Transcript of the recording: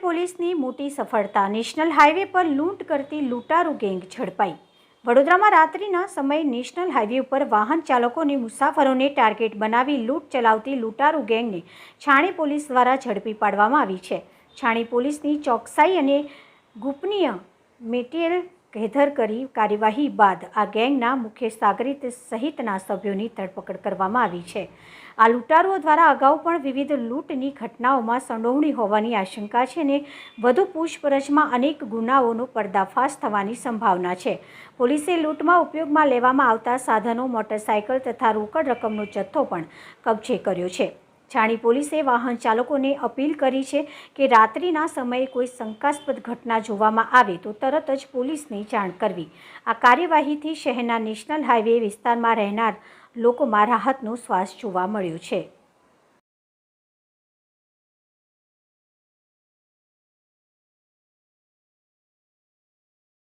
પોલીસની મોટી સફળતા. નેશનલ હાઈવે પર લૂંટ કરતી લૂંટારૂ ગેંગ ઝડપાઈ. વડોદરામાં રાત્રિના સમયે નેશનલ હાઈવે ઉપર વાહન ચાલકોને મુસાફરોને ટાર્ગેટ બનાવી લૂંટ ચલાવતી લૂંટારૂ ગેંગને છાણી પોલીસ દ્વારા ઝડપી પાડવામાં આવી છે. છાણી પોલીસની ચોકસાઈ અને ગુપનીય મેટિરિયલ કહેધર કરી કાર્યવાહી બાદ આ ગેંગના મુખ્ય સાગરીત સહિતના સભ્યોની ધરપકડ કરવામાં આવી છે. આ લૂંટારુઓ દ્વારા અગાઉ પણ વિવિધ લૂંટની ઘટનાઓમાં સંડોવણી હોવાની આશંકા છે અને વધુ પૂછપરછમાં અનેક ગુનાઓનો પર્દાફાશ થવાની સંભાવના છે. પોલીસે લૂંટમાં ઉપયોગમાં લેવામાં આવતા સાધનો, મોટરસાયકલ તથા રોકડ રકમનો જથ્થો પણ કબજે કર્યો છે. છાણી પોલીસે વાહન ચાલકોને અપીલ કરી છે કે રાત્રિના સમયે કોઈ શંકાસ્પદ ઘટના જોવામાં આવે તો તરત જ પોલીસને જાણ કરવી. આ કાર્યવાહીથી શહેરના નેશનલ હાઈવે વિસ્તારમાં રહેનાર લોકોમાં રાહતનો શ્વાસ જોવા મળ્યો છે.